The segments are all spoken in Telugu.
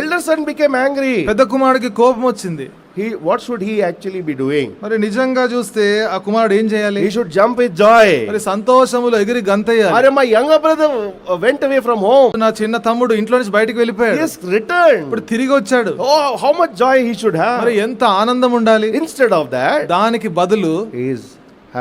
elder son became angry. పెద్ద కుమారుడికి కోపం వచ్చింది He, what should he actually be doing? మరి నిజంగా చూస్తే ఆ కుమారుడు ఏం చేయాలి He should jump with joy. మరి సంతోషములో ఎగిరి గంతయ్యాలి Are my younger brother uh, went away from home. నా చిన్న తమ్ముడు ఇంట్లో నుంచి బయటికి వెళ్ళిపోయాడు has returned. ఇప్పుడు తిరిగి వచ్చాడు Oh, how much joy he should మరి have. ఎంత ఆనందం ఉండాలి Instead of that, దానికి బదులు he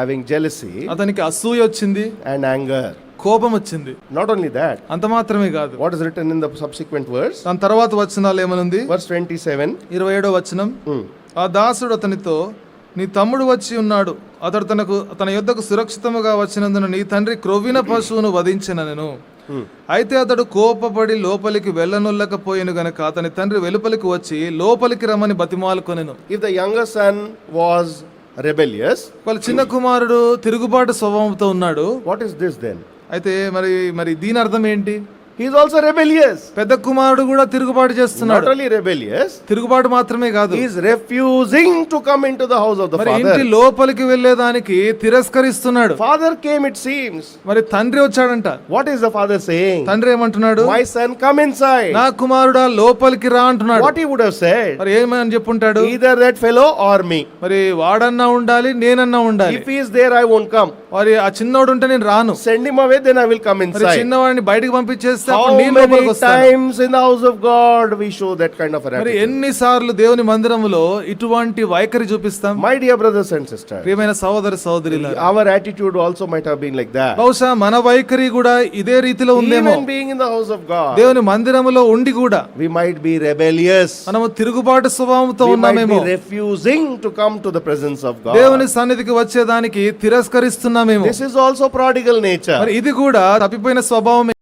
having jealousy అతనికి అసూయ వచ్చింది. and anger. కోపం వచ్చింది. Not only that, అంత మాత్రమే కాదు. what is written in the subsequent verse? దాని తర్వాత వచనాలు ఏమనుంది? Verse 27. ఇరవై ఏడో వచనం. Hmm. ఆ దాసుడు అతనితో నీ తమ్ముడు వచ్చి ఉన్నాడు. అతడు తనకు తన యొద్దకు సురక్షితముగా వచ్చినందున నీ తండ్రి క్రొవ్విన పశువును వధించిన నేను. అయితే అతడు కోపపడి లోపలికి వెళ్ళనుల్లకపోయిన గనక అతని తండ్రి వెలుపలికి వచ్చి లోపలికి రమ్మని బతిమాలుకొనెను. If the younger son was rebellious, వాళ్ళ చిన్న కుమారుడు తిరుగుబాటు స్వభావంతో ఉన్నాడు what is this then? అయితే మరి మరి దీని అర్థం ఏంటి హీస్ ఆల్సో రెబెలియస్ పెద్ద కుమారుడు కూడా తిరుగుబాటు చేస్తున్నాడు. ఓన్లీ రెబెలియస్ తిరుగుబాటు మాత్రమే కాదు. He's refusing to come in to the house of the father ఇంటి లోపలికి వెళ్ళేదానికి తిరస్కరిస్తున్నాడు. ఫాదర్ కేమ్ ఇట్ సీమ్స్ మరి తండ్రి వచ్చాడంట. What is the father saying తండ్రి ఏమంటున్నాడు? My son come inside నా కుమారుడు ఆ లోపలికి రా అంటున్నాడు. What he would have said మరి ఏమని చెప్పుంటాడు? Either that fellow or me మరి వాడన్నా ఉండాలి నేనన్నా ఉండాలి. If he's there I won't come మరి ఆ చిన్నోడు ఉంటే నేను రాను. Send him away then I will come inside చిన్నవాడిని బయటికి పంపించేస్తే మరి ఎన్నిసార్లు దేవుని మందిరంలో ఇటువంటి వైఖరి చూపిస్తాం? My dear brothers and sister ప్రియమైన సోదరి సోదరి our attitude also might have like బహుశా మన వైఖరి కూడా ఇదే రీతిలో ఉందేమో. దేవుని మందిరంలో ఉండి కూడా వి మైట్ బి రెబెలియస్ మనము తిరుగుబాటు స్వభావంతో ఉన్నామేమో. Refusing to come to the presence of God దేవుని సన్నిధికి వచ్చేదానికి తిరస్కరిస్తున్నామేమో. This is also prodigal nature ఇది కూడా తప్పిపోయిన స్వభావమే.